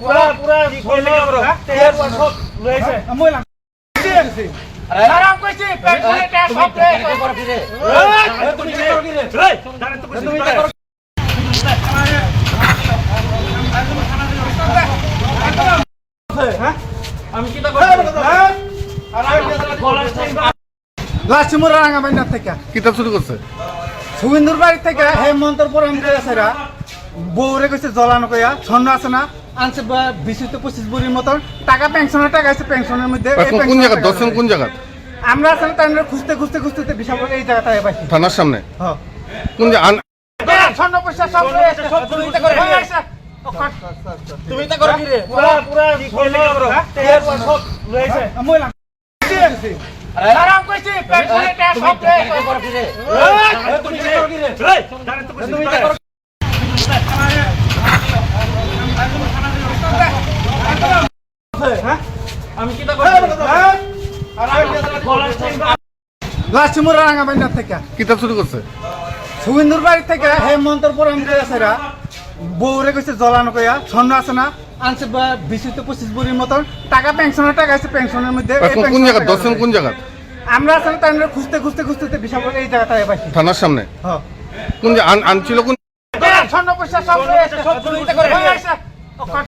পুরা পুরা ধরলে করো তেল সব লইছে। মহিলা খারাপ কইছি পেট ফুলে ট্যাপ সব তুমি কি করো রে দাঁড়া তো তুমি আমি কি তা লাস্টিমুর রাঙা থেকে। কিতাব শুরু করছে? সুবিন্দুর বাড়ি থেকে হে মন্তর পরে আমি সেরা বউরে কইছে জ্বলানো কইয়া স্বর্ণ আছে না? আনছে বা বিশ পঁচিশ বুড়ির মতন। টাকা পেনশনের টাকা আছে পেনশনের মধ্যে কোন জায়গা দর্শন কোন জায়গা আমরা আসলে তাই খুঁজতে খুঁজতে খুঁজতে বিশাল এই জায়গাটায় পাইছি থানার সামনে? হ্যাঁ কোন স্বর্ণ পয়সা সব সব করে গেছে। তুমি তা করো কি রে পুরা পুরা ধরলে করো তেল সব লইছে মহিলা। খারাপ কইছি পেট ফুলে সব রয়েছে। তুমি কি করো কি রে এই দাঁড়া তো তুমি কি করো আমি কি তা লাস্টিমুর রাঙা থেকে। কিতাব শুরু করছে? সুবিন্দুর বাড়ি থেকে হে মন্তর পরে আমি সেরা বউরে কইছে জ্বলানো কইয়া স্বর্ণ আছে না? আনছে বা বিশ পঁচিশ বুড়ির মতন। টাকা পেনশনের টাকা আছে পেনশনের মধ্যে। কোন জায়গা দর্শন কোন জায়গা আমরা আসলে তাই খুঁজতে খুঁজতে খুঁজতে বিশাল এই পাইছি। থানার সামনে? কোন আনছিল কোন স্বর্ণ পয়সা সব সব করে গেছে।